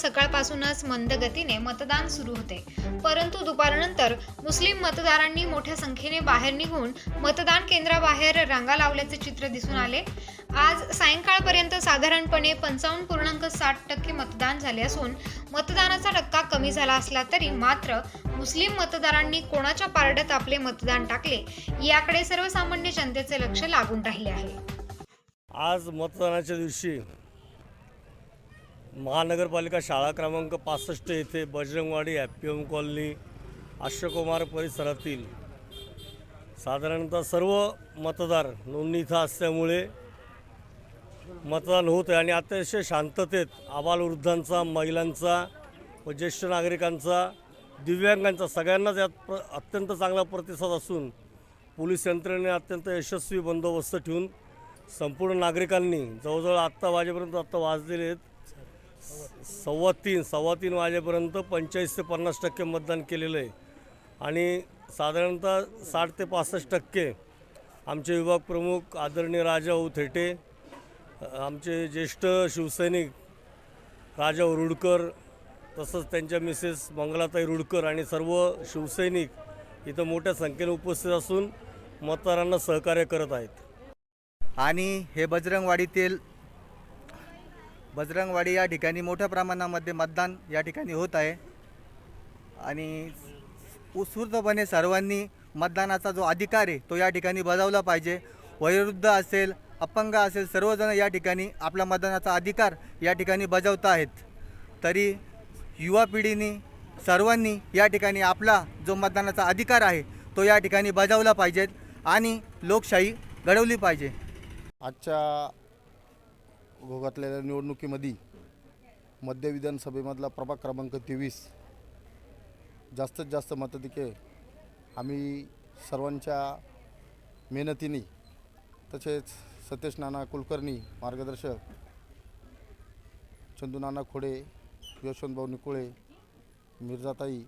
सकाळपासूनच मंद गतीने मतदान सुरू होते. परंतु दुपारनंतर मुस्लिम मतदारांनी मोठ्या संख्येने बाहेर निघून मतदान केंद्राबाहेर रांगा लावल्याचे चित्र दिसून आले. आज सायंकाळपर्यंत साधारणपणे पंचावन्न पूर्णांक साठ टक्के मतदान झाले असून मतदानाचा टक्का कमी झाला असला तरी मात्र मुस्लिम मतदारांनी कोणाच्या पारड्यात आपले मतदान टाकले याकडे सर्वसामान्य जनतेचे लक्ष लागून राहिले आहे. आज मतदानाच्या दिवशी महानगरपालिका शाळा क्रमांक पासष्ट येथे Bajrangwadi happy home colony Ashwakumar परिसरातील साधारणतः सर्व मतदार नोंदणी इथं असल्यामुळे मतदान होत आहे आणि अतिशय शांततेत आबालवृद्धांचा महिलांचा व ज्येष्ठ नागरिकांचा दिव्यांगांचा सगळ्यांनाच यात प्र अत्यंत चांगला प्रतिसाद असून पोलीस यंत्रणेने अत्यंत यशस्वी बंदोबस्त ठेवून संपूर्ण नागरिकांनी जवळजवळ आत्ता वाजेपर्यंत आत्ता वाजलेले आहेत सव्वा तीन सव्वा तीन वाजेपर्यंत पंचेचाळीस ते पन्नास टक्के मतदान केलेलं आहे. आणि साधारणतः साठ ते पासष्ट टक्के आमचे विभाग प्रमुख आदरणीय राजाभाऊ थेटे आमचे ज्येष्ठ शिवसैनिक राजाभाऊ रुडकर तसंच त्यांच्या मिसेस मंगलाताई रुडकर आणि सर्व शिवसैनिक इथं मोठ्या संख्येने उपस्थित असून मतदारांना सहकार्य करत आहेत. आणि हे बजरंगवाडीतील बजरंगवाडी या ठिकाणी मोठ्या प्रमाणामध्ये मतदान या ठिकाणी होत आहे. आणि उत्स्फूर्तपणे सर्वांनी मतदानाचा जो अधिकार आहे तो या ठिकाणी बजावला पाहिजे. वयोवृद्ध असेल अपंग असेल सर्वजण या ठिकाणी आपला मतदानाचा अधिकार या ठिकाणी बजावत आहेत. तरी युवा पिढीने सर्वांनी या ठिकाणी आपला जो मतदानाचा अधिकार आहे तो या ठिकाणी बजावला पाहिजेत आणि लोकशाही घडवली पाहिजे. आजच्या भोगातलेल्या निवडणुकीमध्ये मध्य विधानसभेमधला प्रभाग क्रमांक तेवीस. जास्तीत जास्त मताधिके आम्ही सर्वांच्या मेहनतीने तसेच सतीश नाना कुलकर्णी मार्गदर्शक चंदू नाना खोडे यशवंतभाऊ निकुळे मिर्जाताई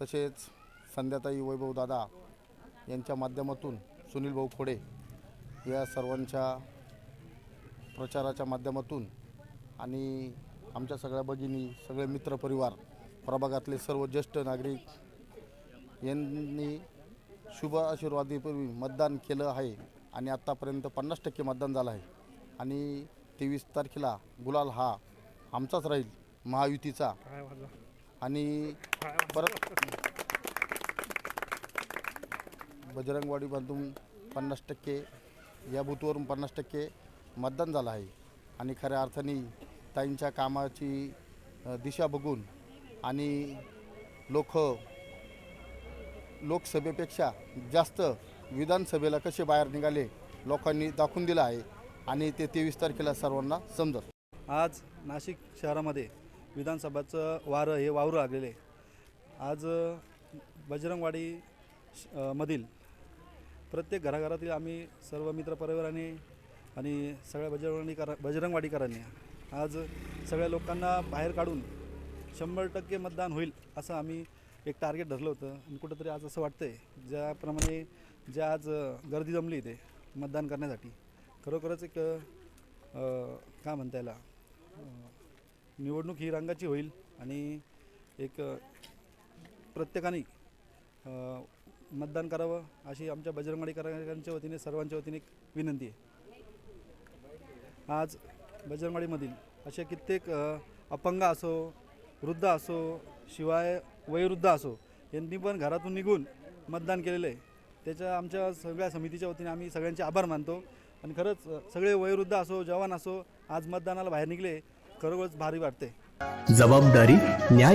तसेच संध्याताई वैभव दादा यांच्या माध्यमातून सुनील भाऊ खोडे या सर्वांच्या प्रचाराच्या माध्यमातून आणि आमच्या सगळ्या भगिनी सगळे मित्रपरिवार प्रभागातले सर्व ज्येष्ठ नागरिक यांनी शुभ आशीर्वादीपूर्वी मतदान केलं आहे आणि आत्तापर्यंत पन्नास टक्के मतदान झालं आहे. आणि तेवीस तारखेला गुलाल हा आमचाच राहील महायुतीचा. आणि परत बजरंगवाडीमधून पन्नास टक्के या बूथवरून पन्नास टक्के मतदान झालं आहे. आणि खऱ्या अर्थाने ताईंच्या कामाची दिशा बघून आणि लोक लोकसभेपेक्षा जास्त विधानसभेला कसे बाहेर निघाले लोकांनी दाखवून दिलं आहे. आणि ते तेवीस तारखेला सर्वांना समजत आज नाशिक शहरामध्ये विधानसभाचं वारं हे वावरू लागलेले आहे. आज बजरंगवाडी श- मधील प्रत्येक घराघरातील आम्ही सर्व मित्रपरिवाराने आणि सगळ्या बजरंगवाडीकर बजरंगवाडीकरांनी आज सगळ्या लोकांना बाहेर काढून शंभर टक्के मतदान होईल असं आम्ही एक टार्गेट धरलं होतं. आणि कुठंतरी आज असं वाटतं आहे ज्याप्रमाणे ज्या आज गर्दी जमली इथे मतदान करण्यासाठी. खरोखरच एक काय म्हणता याला निवडणूक ही रंगाची होईल आणि एक प्रत्येकाने मतदान करावं अशी आमच्या बजरंगवाडीकरांच्या वतीने सर्वांच्या वतीने एक विनंती आहे. आज बजरंगवाडीमधील असे कित्येक अपंग असो वृद्ध असो शिवाय वयोवृद्ध असो यांनी पण घरातून निघून मतदान केलेलं. आहे त्याच्या आमच्या सगळ्या समितीच्या वतीने आम्ही सगळ्यांचे आभार मानतो. आणि खरंच सगळे वयोवृद्ध असो जवान असो आज मतदानाला बाहेर निघले खरोखरच भारी वाटते. जबाबदारी न्याय